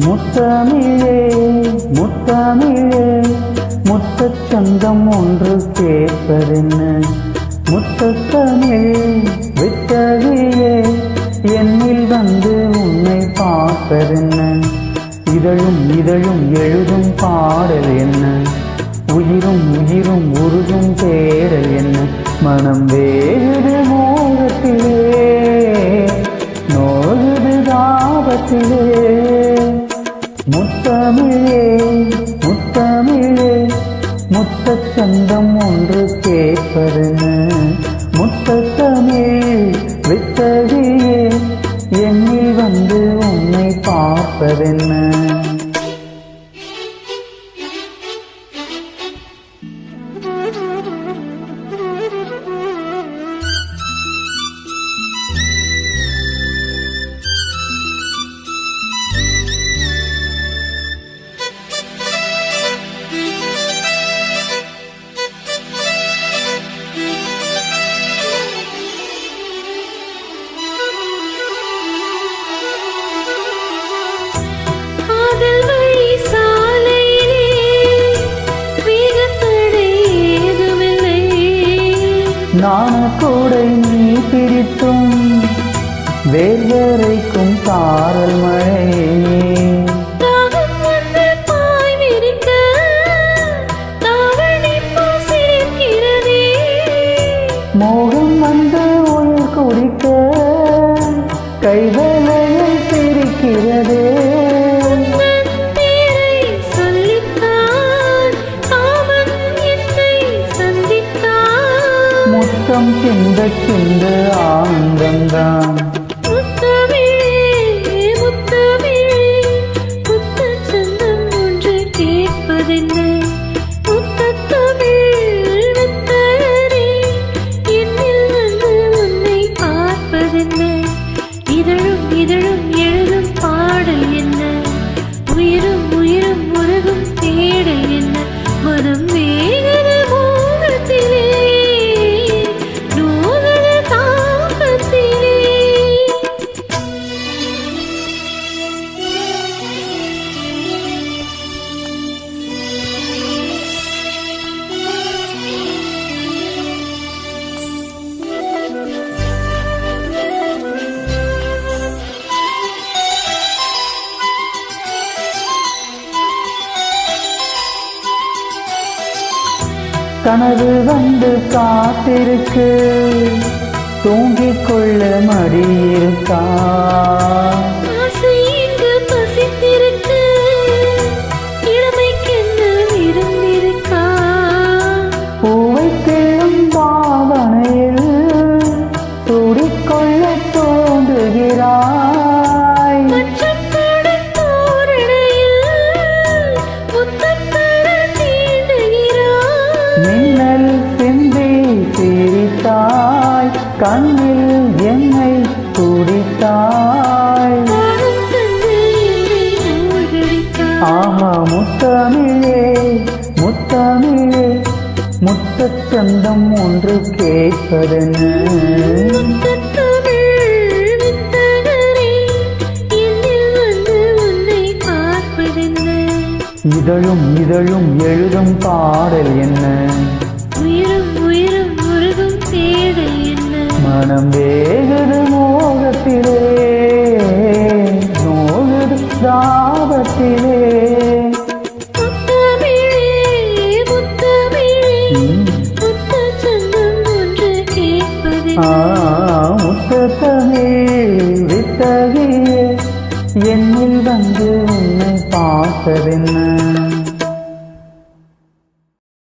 முத்தமிழே முத்தமிழே முத்தச் சொந்தம் ஒன்று கேட்பதென்ன? முத்தத்தமிழ் வித்தகியே என்னில் வந்து உன்னை பார்ப்பதென்ன? இதழும் இதழும் எழுதும் பாடல் என்ன? உயிரும் உயிரும் உருகும் தேடல் என்ன? மனம் வேறு மோகத்திலே நோகுது தாபத்திலே. முத்தமிழே முத்தமிழே முத்த சந்தம் ஒன்று கேட்பதென நாண கூடை நீ பிடித்தும் வேர்வரைக்கும் சாரல் மழை தாகம் வந்து பாய் விரிக்க தாவணி பூசிருக்கிறதே. மோகம் வந்து உயிர் குடிக்க கைவளையில் ஆட்டம் சிந்த சிந்த ஆனந்தம்தான். கனவு வந்து காத்திருக்கு. தூங்கிக் கொள்ள மடியிருக்கா? பூவை கிள்ளும் பாவனையில் சூடிக்கொள்ள கண்ணில் என்னை துடித்தாய். ஆமா முத்தமிழே முத்தமிழே முத்தச்சந்தம் ஒன்று கேட்பதென்ன? இதழும் இதழும் எழுதும் பாடல் என்ன? மனம் வேகுது மோகத்திலே நோகுது தாபத்திலே. முத்தமிழே வித்தகியே என்னில் வந்து உன்னை பார்த்ததென்ன